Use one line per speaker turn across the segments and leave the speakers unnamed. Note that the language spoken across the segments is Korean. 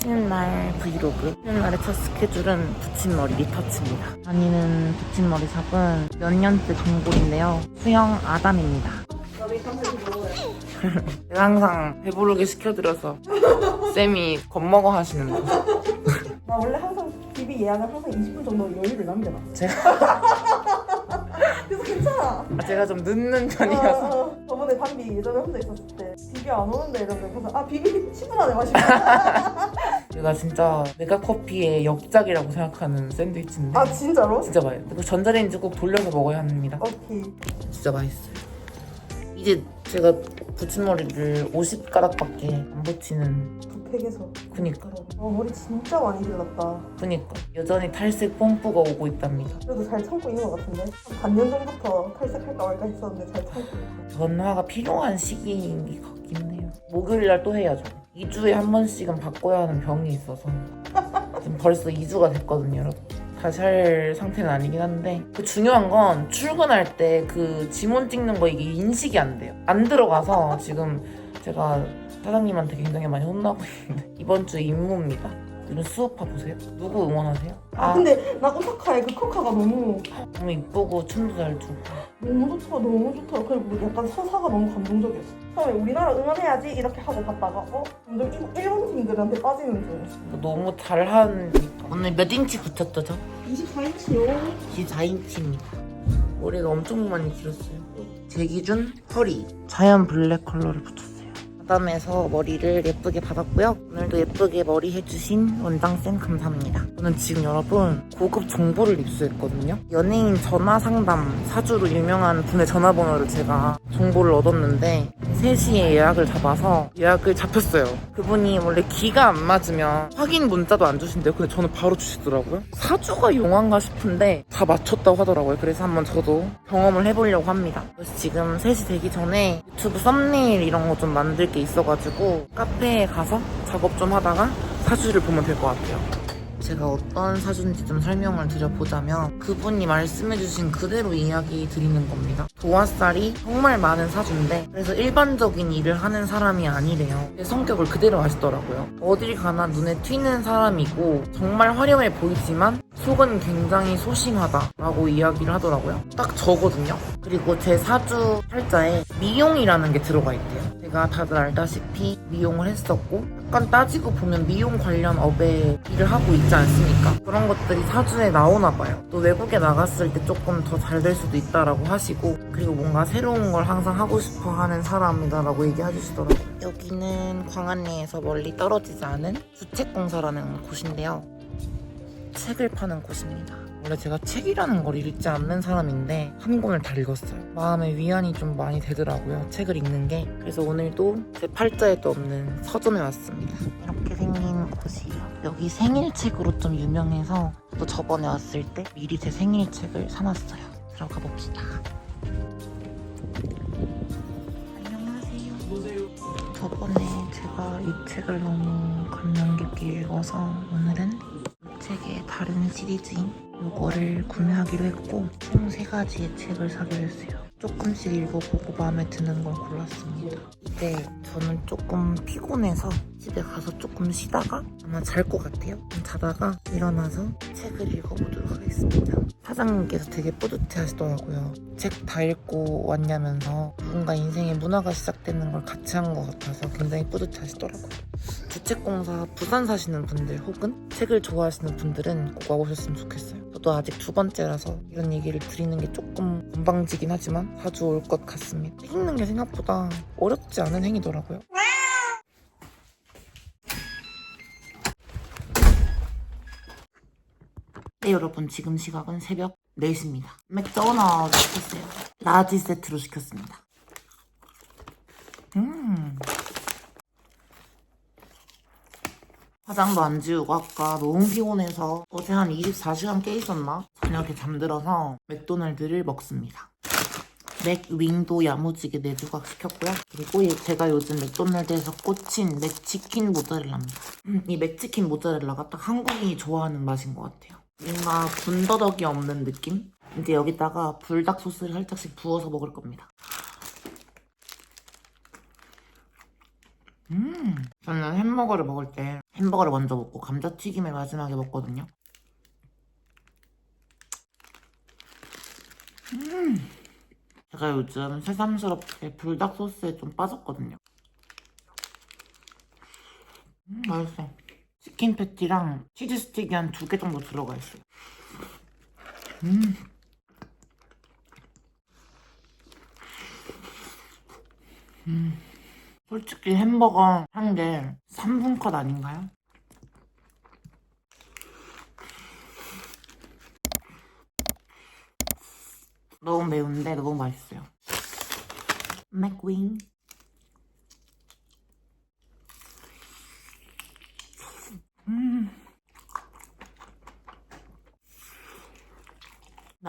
쉬는 날 브이로그. 쉬는 날의 첫 스케줄은 붙임머리 리터치입니다. 다니는 붙임머리 샵은 몇 년째 동굴인데요. 수영 아담입니다. 제가 항상 배부르게 시켜드려서 쌤이 겁먹어 하시는 거.
나 원래 항상 비비 예약은 항상 20분 정도 여유를 남겨놔.
제가,
그래서 괜찮아.
제가 좀 늦는
어,
편이어서.
어. 저번에 담비 예전에 혼자 있었을 때 비비 안 오는데 이러면 그래서 아 비비 10분 안에 마시고.
제가 진짜 메가커피의 역작이라고 생각하는 샌드위치인데
아 진짜로?
진짜 맛있어요. 그리고 전자레인지 꼭 돌려서 먹어야 합니다.
오케이.
진짜 맛있어요. 이제 제가 붙임머리를 50가닥밖에 안 붙이는
팩에서.
그니까
어 머리 진짜 많이 길렀다.
그니까 여전히 탈색 펌프가 오고 있답니다.
그래도 잘 참고 있는 것 같은데 한 반년 전부터 탈색할까 말까 했었는데 잘 참고.
변화가 필요한 시기인 것 같긴 해요. 목요일 날 또 해야죠. 2주에 한 번씩은 바꿔야 하는 병이 있어서 지금 벌써 2주가 됐거든요, 여러분. 다시 할 상태는 아니긴 한데 그 중요한 건 출근할 때 그 지문 찍는 거 이게 인식이 안 돼요. 안 들어가서 지금 제가 사장님한테 굉장히 많이 혼나고 있는데 이번 주 임무입니다. 요즘 수업파 보세요. 누구 응원하세요?
아, 근데 나 오사카의 그 코카가 너무
너무 이쁘고 춤도 잘 추고
너무 좋다 너무 좋다 그리고 약간 서사가 너무 감동적이었어 처음에 우리나라 응원해야지 이렇게 하고 갔다가 어? 점점 일- 일본 팀들한테 빠지는 중
너무 잘하니까 오늘 몇 인치 붙였죠 저?
24인치요
24인치입니다. 머리가 엄청 많이 길었어요. 제 기준 허리 자연 블랙 컬러를 붙였어요. 마담에서 머리를 예쁘게 받았고요. 오늘도 예쁘게 머리 해주신 원장쌤 감사합니다. 저는 지금 여러분 고급 정보를 입수했거든요. 연예인 전화 상담 사주로 유명한 분의 전화번호를 제가 정보를 얻었는데 3시에 예약을 잡아서 예약을 잡혔어요. 그분이 원래 기가 안 맞으면 확인 문자도 안 주신대요. 근데 저는 바로 주시더라고요. 사주가 용한가 싶은데 다 맞췄다고 하더라고요. 그래서 한번 저도 경험을 해보려고 합니다. 그래서 지금 3시 되기 전에 유튜브 썸네일 이런 거 좀 만들 게 있어가지고 카페에 가서 작업 좀 하다가 사주를 보면 될 것 같아요. 제가 어떤 사주인지 좀 설명을 드려보자면 그분이 말씀해주신 그대로 이야기 드리는 겁니다. 도화살이 정말 많은 사주인데 그래서 일반적인 일을 하는 사람이 아니래요. 제 성격을 그대로 아시더라고요. 어딜 가나 눈에 튀는 사람이고 정말 화려해 보이지만 속은 굉장히 소심하다라고 이야기를 하더라고요. 딱 저거든요. 그리고 제 사주 팔자에 미용이라는 게 들어가 있대요. 제가 다들 알다시피 미용을 했었고 약간 따지고 보면 미용 관련 업에 일을 하고 있지 않습니까? 그런 것들이 사주에 나오나 봐요. 또 외국에 나갔을 때 조금 더 잘 될 수도 있다라고 하시고 그리고 뭔가 새로운 걸 항상 하고 싶어 하는 사람이다라고 얘기해 주시더라고요. 여기는 광안리에서 멀리 떨어지지 않은 주책공사라는 곳인데요. 책을 파는 곳입니다. 원래 제가 책이라는 걸 읽지 않는 사람인데 한 권을 다 읽었어요. 마음의 위안이 좀 많이 되더라고요. 책을 읽는 게. 그래서 오늘도 제 팔자에도 없는 서점에 왔습니다. 이렇게 생긴 곳이에요. 여기 생일책으로 좀 유명해서 또 저번에 왔을 때 미리 제 생일책을 사놨어요. 들어가 봅시다. 안녕하세요. 저번에 제가 이 책을 너무 감명 깊게 읽어서 오늘은 다른 시리즈인 요거를 구매하기로 했고 총세 가지의 책을 사기로 했어요. 조금씩 읽어보고 마음에 드는 걸 골랐습니다. 이제 저는 조금 피곤해서 집에 가서 조금 쉬다가 아마 잘 것 같아요. 좀 자다가 일어나서 책을 읽어보도록 하겠습니다. 사장님께서 되게 뿌듯해 하시더라고요. 책 다 읽고 왔냐면서 누군가 인생의 문화가 시작되는 걸 같이 한 것 같아서 굉장히 뿌듯해 하시더라고요. 주책공사 부산 사시는 분들 혹은 책을 좋아하시는 분들은 꼭 와보셨으면 좋겠어요. 저도 아직 두 번째라서 이런 얘기를 드리는 게 조금 건방지긴 하지만 자주 올 것 같습니다. 책 읽는 게 생각보다 어렵지 않은 행위더라고요. 네 여러분 지금 시각은 새벽 4시입니다. 맥도날드 시켰어요. 라지 세트로 시켰습니다. 음 화장도 안 지우고 아까 너무 피곤해서 어제 한 24시간 깨 있었나? 저녁에 잠들어서 맥도날드를 먹습니다. 맥윙도 야무지게 4조각 시켰고요. 그리고 이- 제가 요즘 맥도날드에서 꽂힌 맥치킨 모짜렐라입니다. 음, 이 맥치킨 모짜렐라가 딱 한국인이 좋아하는 맛인 것 같아요. 뭔가 군더더기 없는 느낌? 이제 여기다가 불닭 소스를 살짝씩 부어서 먹을 겁니다. 음, 저는 햄버거를 먹을 때 햄버거를 먼저 먹고 감자튀김을 마지막에 먹거든요. 음, 제가 요즘 새삼스럽게 불닭 소스에 좀 빠졌거든요. 음, 맛있어. 치킨 패티랑 치즈 스틱이 한 두 개 정도 들어가 있어요. 음. 음. 솔직히 햄버거 한 게 3분 컷 아닌가요? 너무 매운데 너무 맛있어요. 맥윙. 음.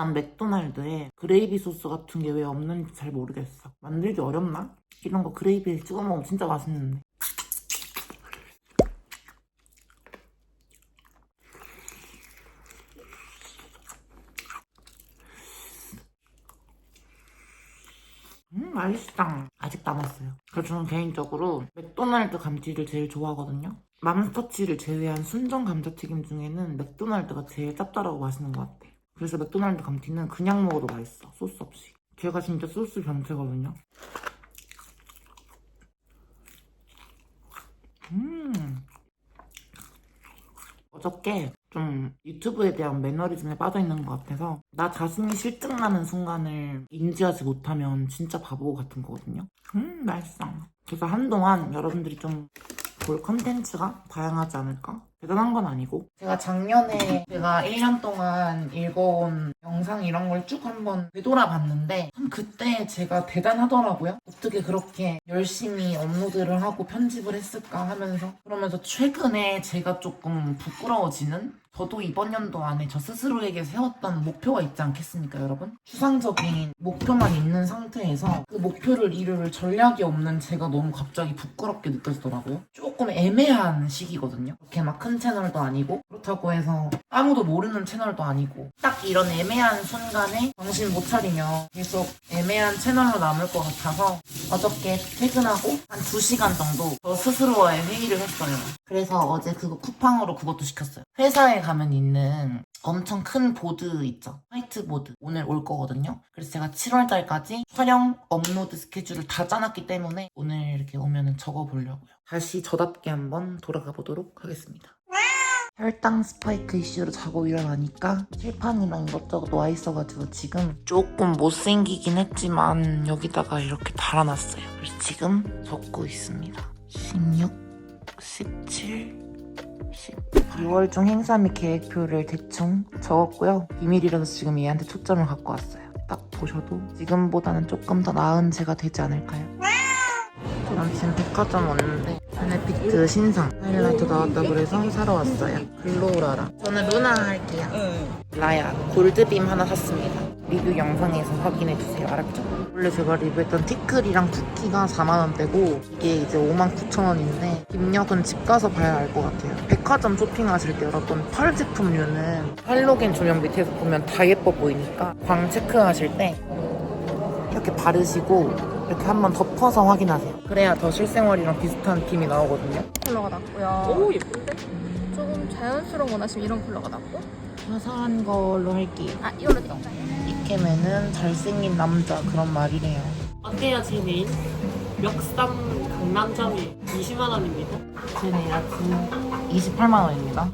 난 맥도날드에 그레이비 소스 같은 게 왜 없는지 잘 모르겠어. 만들기 어렵나? 이런 거 그레이비에 찍어 먹으면 진짜 맛있는데. 음, 맛있다. 아직 남았어요. 그래서 저는 개인적으로 맥도날드 감튀를 제일 좋아하거든요. 맘스터치를 제외한 순정 감자튀김 중에는 맥도날드가 제일 짭짤하고 맛있는 것 같아. 그래서 맥도날드 감튀는 그냥 먹어도 맛있어. 소스 없이. 걔가 진짜 소스 병태거든요. 음. 어저께 좀 유튜브에 대한 매너리즘에 빠져있는 것 같아서 나 자신이 실증나는 순간을 인지하지 못하면 진짜 바보 같은 거거든요. 음 맛있어. 그래서 한동안 여러분들이 좀 볼 컨텐츠가 다양하지 않을까? 대단한 건 아니고 제가 작년에 제가 1년 동안 읽어온 영상 이런 걸 쭉 한번 되돌아봤는데 참 그때 제가 대단하더라고요. 어떻게 그렇게 열심히 업로드를 하고 편집을 했을까 하면서 그러면서 최근에 제가 조금 부끄러워지는 저도 이번 연도 안에 저 스스로에게 세웠던 목표가 있지 않겠습니까, 여러분? 추상적인 목표만 있는 상태에서 그 목표를 이룰 전략이 없는 제가 너무 갑자기 부끄럽게 느껴지더라고요. 조금 애매한 시기거든요. 그렇게 막 큰 채널도 아니고 그렇다고 해서 아무도 모르는 채널도 아니고 딱 이런 애매한 순간에 정신 못 차리면 계속 애매한 채널로 남을 것 같아서 어저께 퇴근하고 한 2시간 정도 저 스스로와의 회의를 했어요. 그래서 어제 그거 쿠팡으로 그것도 시켰어요. 회사에 가면 있는 엄청 큰 보드 있죠. 화이트보드. 오늘 올 거거든요. 그래서 제가 7월달까지 촬영 업로드 스케줄을 다 짜놨기 때문에 오늘 이렇게 오면은 적어보려고요. 다시 저답게 한번 돌아가 보도록 하겠습니다. 혈당 스파이크 이슈로 자고 일어나니까 칠판이랑 이것저것 와 있어가지고 지금 조금 못생기긴 했지만 여기다가 이렇게 달아놨어요. 그래서 지금 적고 있습니다. 16, 17, 18. 6월 중 행사 및 계획표를 대충 적었고요. 비밀이라서 지금 얘한테 초점을 갖고 왔어요. 딱 보셔도 지금보다는 조금 더 나은 제가 되지 않을까요? 저는 지금 백화점 왔는데 베네피트 신상 하이라이터 나왔다 그래서 사러 왔어요. 글로우라라. 저는 루나 할게요. 라야 골드빔 하나 샀습니다. 리뷰 영상에서 확인해주세요. 알았죠? 원래 제가 리뷰했던 티클이랑 쿠키가 4만원대고 이게 이제 59,000원인데 입력은 집 가서 봐야 알 것 같아요. 백화점 쇼핑하실 때 여러분 펄 제품류는 할로겐 조명 밑에서 보면 다 예뻐 보이니까 광 체크하실 때 이렇게 바르시고 이렇게 한번 덮어서 확인하세요. 그래야 더 실생활이랑 비슷한 느낌이 나오거든요.
컬러가 낫고요.
오 예쁜데?
조금 자연스러운 거 나시면 이런 컬러가 낫고.
화사한 걸로 할게요.
아, 이걸로 돼.
이케맨은 잘생긴 남자 그런 말이래요.
어때요 제 메인? 멱삼 강남점이 20만 원입니다.
제 네일아트 28만 원입니다.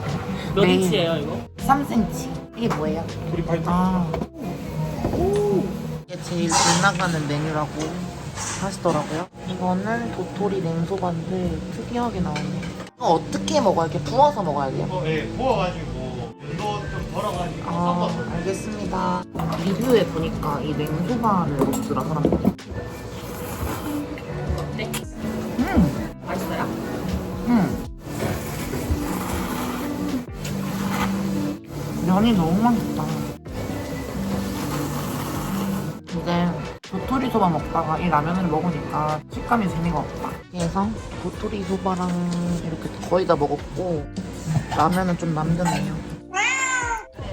몇
메인.
인치예요 이거?
3cm. 이게 뭐예요? 우리 발등. 아. 이게 제일 잘 나가는 메뉴라고 하시더라고요. 이거는 도토리 냉소반인데 특이하게. 이거 어떻게 먹어요? 이렇게 부어서 먹어야 돼요?
어, 예, 부어가지고 연도 좀 덜어가지고
아,
섞어서
알겠습니다. 리뷰에 보니까 이 냉소반을 먹더라, 사람들이.
네.
음,
맛있어요?
음. 면이 너무 맛있다. 소바 먹다가 이 라면을 먹으니까 식감이 재미가 없다. 그래서 도토리 소바랑 이렇게 거의 다 먹었고 라면은 좀 남겼네요.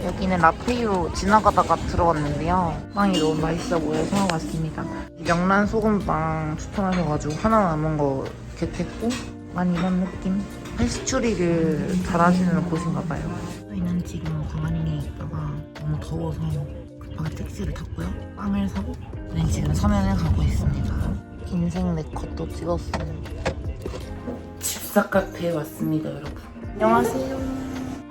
여기는 라페이로 지나가다가 들어왔는데요. 빵이 너무 맛있어 보여서 왔습니다. 이 명란 소금빵 추천하셔가지고 하나 남은 거 겟했고 약간 이런 느낌 헬스 추리를 잘하시는 곳인가 봐요 저희는 지금 광안리에 있다가 너무 더워서 급하게 택시를 탔고요 빵을 사고 저희는 지금 서면을 가고 있습니다 인생 네컷도 찍었어요 집사 카페에 왔습니다 여러분 안녕하세요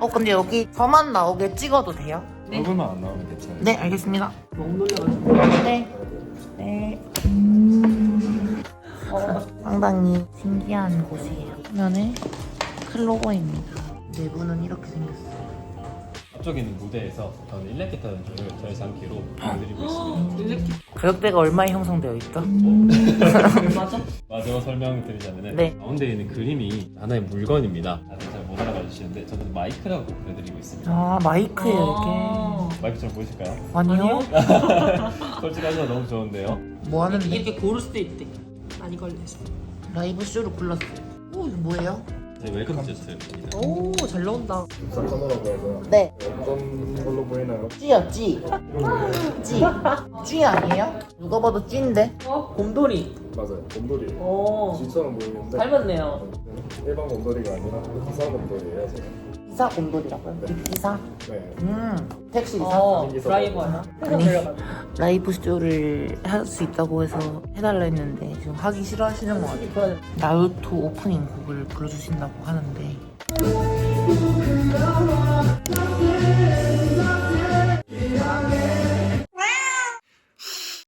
어 근데 여기 저만 나오게 찍어도 돼요?
얼굴만 안 나오면 괜찮아요.
네 알겠습니다. 네. 네. 어, 상당히 신기한 곳이에요. 화면에 클로버입니다. 내부는 이렇게 생겼어요.
앞쪽에 있는 무대에서 저는 일렉기타 연주를 저희 장기로 보여드리고 있습니다.
가격대가 얼마에 형성되어 있죠?
맞아?
마지막 설명드리자면
네.
가운데 있는 그림이 하나의 물건입니다. 다들 잘 못 알아봐 주시는데 저는 마이크라고 보여드리고 있습니다.
아 마이크예요
아.
마이크처럼 보이실까요?
이게. 아니요?
솔직하셔서 너무 좋은데요.
뭐 하는데?
이렇게 고를 수도 있대. 많이 걸렸어.
라이브 쇼를 골랐어요. 오 이거 뭐예요?
저희 웰컴 제스트입니다.
오, 잘 나온다.
사카노라고 해서
네.
어떤 걸로 보이나요?
찌요 찌. 찌. 찌 아니에요? 누가 봐도 찌인데?
어, 곰돌이.
맞아요 곰돌이
오,
쥐처럼 보이는데
닮았네요.
일반 곰돌이가 아니라 기사 곰돌이에요 제가
기사 곰돌이라고요? 기사?
네
음 택시 기사?
어, 드라이버야.
아니. 라이브 쇼를 할 수 있다고 해서 해달라 했는데 지금 하기 싫어하시는 것 같아요. 나루토 오프닝 곡을 불러주신다고 하는데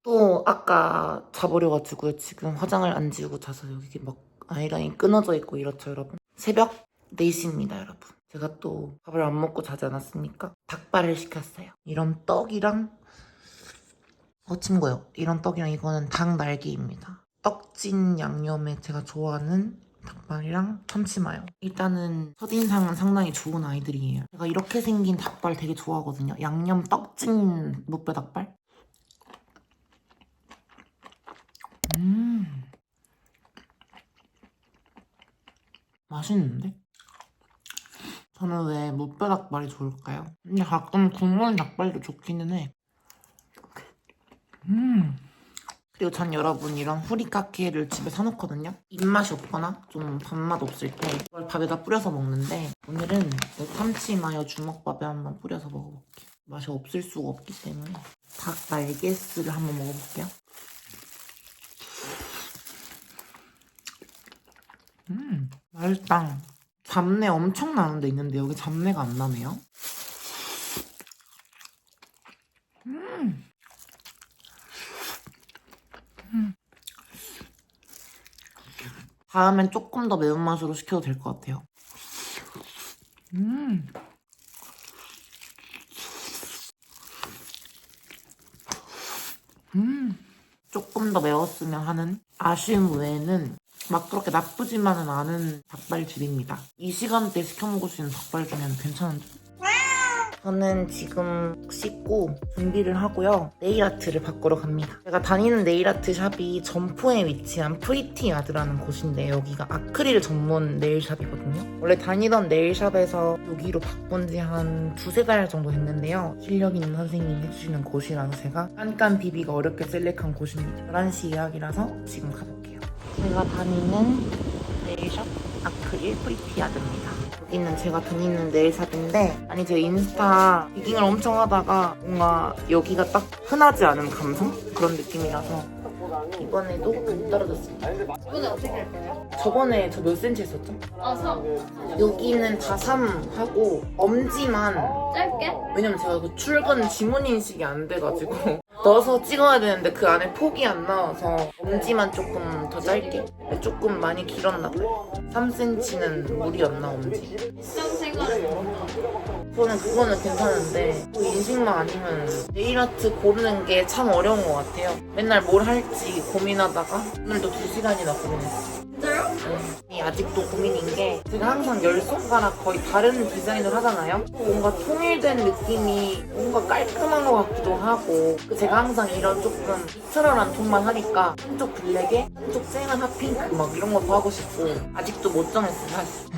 또 아까 자버려가지고요. 지금 화장을 안 지우고 자서 여기 막 아이라인 끊어져 있고 이렇죠, 여러분. 새벽 4시입니다, 여러분. 제가 또 밥을 안 먹고 자지 않았습니까? 닭발을 시켰어요. 이런 떡이랑 어 친구요. 이런 떡이랑 이거는 닭 날개입니다. 떡진 양념에 제가 좋아하는 닭발이랑 참치마요. 일단은 첫인상은 상당히 좋은 아이들이에요. 제가 이렇게 생긴 닭발 되게 좋아하거든요. 양념 떡진 무뼈 닭발. 음. 맛있는데? 저는 왜 무뼈 닭발이 좋을까요? 근데 가끔 국물 닭발도 좋기는 해. 음. 그리고 전 여러분 이런 후리카케를 집에 사놓거든요. 입맛이 없거나 좀 밥맛 없을 때 이걸 밥에다 뿌려서 먹는데 오늘은 이 참치 마요 주먹밥에 한번 뿌려서 먹어볼게요. 맛이 없을 수가 없기 때문에 닭 날개스를 한번 먹어볼게요. 음, 맛있다. 잡내 엄청 나는 데 있는데 여기 잡내가 안 나네요. 다음엔 조금 더 매운맛으로 시켜도 될 것 같아요. 음. 음. 조금 더 매웠으면 하는 아쉬움 외에는 막 그렇게 나쁘지만은 않은 닭발집입니다. 이 시간대에 시켜 먹을 수 있는 닭발 중에는 괜찮은데. 저는 지금 씻고 준비를 하고요. 네일 아트를 바꾸러 갑니다. 제가 다니는 네일 아트 샵이 점포에 위치한 프리티 아드라는 곳인데 여기가 아크릴 전문 네일 샵이거든요. 원래 다니던 네일 샵에서 여기로 바꾼 지 한 두세 달 정도 됐는데요. 실력 있는 선생님이 해주시는 곳이라서 제가 깐깐 비비가 어렵게 셀렉한 곳입니다. 11시 예약이라서 지금 가볼게요. 제가 다니는 네일샵 아크릴 프리티 아드입니다. 여기는 제가 다니는 네일샵인데 아니 제 인스타 디깅을 엄청 하다가 뭔가 여기가 딱 흔하지 않은 감성? 그런 느낌이라서 이번에도 안 떨어졌습니다.
이번에 어떻게 할 거예요?
저번에 저 몇 센치 했었죠?
아, 3.
여기는 다 3하고 엄지만
짧게?
왜냐면 제가 그 출근 지문 인식이 안 돼가지고 넣어서 찍어야 되는데 그 안에 폭이 안 나와서 엄지만 조금 더 짧게. 조금 많이 길었나 봐요. 3cm는 무리였나 엄지. 저는 그거는 괜찮은데 그 인식만 아니면 네일 아트 고르는 게 참 어려운 것 같아요. 맨날 뭘 할지 고민하다가 오늘도 2시간이나 고민했어요.
진짜요?
이 아직도 고민인 게 제가 항상 열 손가락 거의 다른 디자인을 하잖아요. 뭔가 통일된 느낌이 뭔가 깔끔한 것 같기도 하고 그 제가 항상 이런 조금 비트럴한 톤만 하니까 한쪽 블랙에 한쪽 쨍한 핫핑크 막 이런 것도 하고 싶고 아직도 못 정했어요 사실.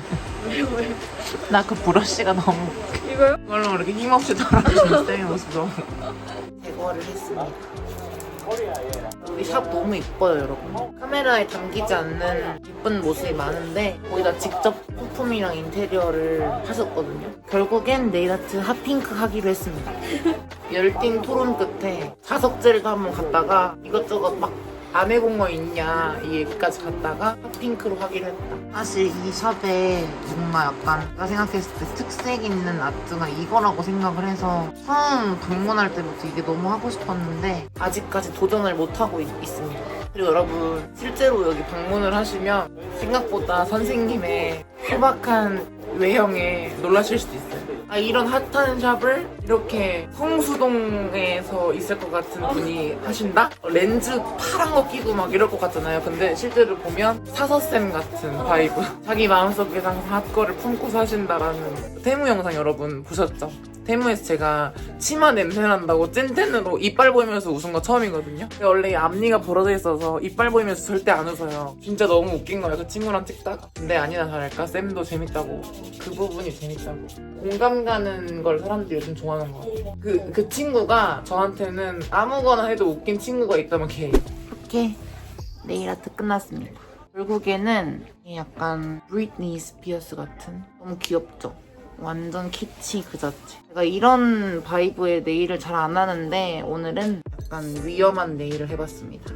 나 그 브러쉬가 너무
이거요?
그걸로 이렇게 힘없이 달아주는 쌤의 모습 너무 제거를 했습니다. 우리 샵 너무 이뻐요 여러분. 카메라에 담기지 않는 예쁜 모습이 많은데 거기다 직접 소품이랑 인테리어를 하셨거든요. 결국엔 네일아트 핫핑크 하기로 했습니다. 열띤 토론 끝에 자석제를 한번 갔다가 이것저것 막 거 있냐 이 얘기까지 갔다가 핫핑크로 하기로 했다. 사실 이 샵에 뭔가 약간 내가 생각했을 때 특색 있는 아트가 이거라고 생각을 해서 처음 방문할 때부터 이게 너무 하고 싶었는데 아직까지 도전을 못하고 있, 있습니다. 그리고 여러분 실제로 여기 방문을 하시면 생각보다 선생님의 소박한 외형에 놀라실 수도 있어요 아 이런 핫한 샵을 이렇게 성수동에서 있을 것 같은 분이 하신다? 어, 렌즈 파란 거 끼고 막 이럴 것 같잖아요. 근데 실제로 보면 사서쌤 같은 바이브. 자기 마음속에 항상 핫거를 품고 사신다라는 테무 영상 여러분 보셨죠? 테무에서 제가 치마 냄새 난다고 찐텐으로 이빨 보이면서 웃은 거 처음이거든요. 원래 이 앞니가 벌어져 있어서 이빨 보이면서 절대 안 웃어요. 진짜 너무 웃긴 거예요. 그 친구랑 찍다가. 근데 아니나 다를까 쌤도 재밌다고. 그 부분이 재밌다고. 공감 가는 걸 사람들이 요즘 좋아하는 것 같아요. 그, 그 친구가 저한테는 아무거나 해도 웃긴 친구가 있다면 걔예요. 이렇게 네일 아트 끝났습니다. 결국에는 이 약간 브리트니 스피어스 같은 너무 귀엽죠? 완전 키치 그 자체. 제가 이런 바이브의 네일을 잘 안 하는데 오늘은 약간 위험한 네일을 해봤습니다.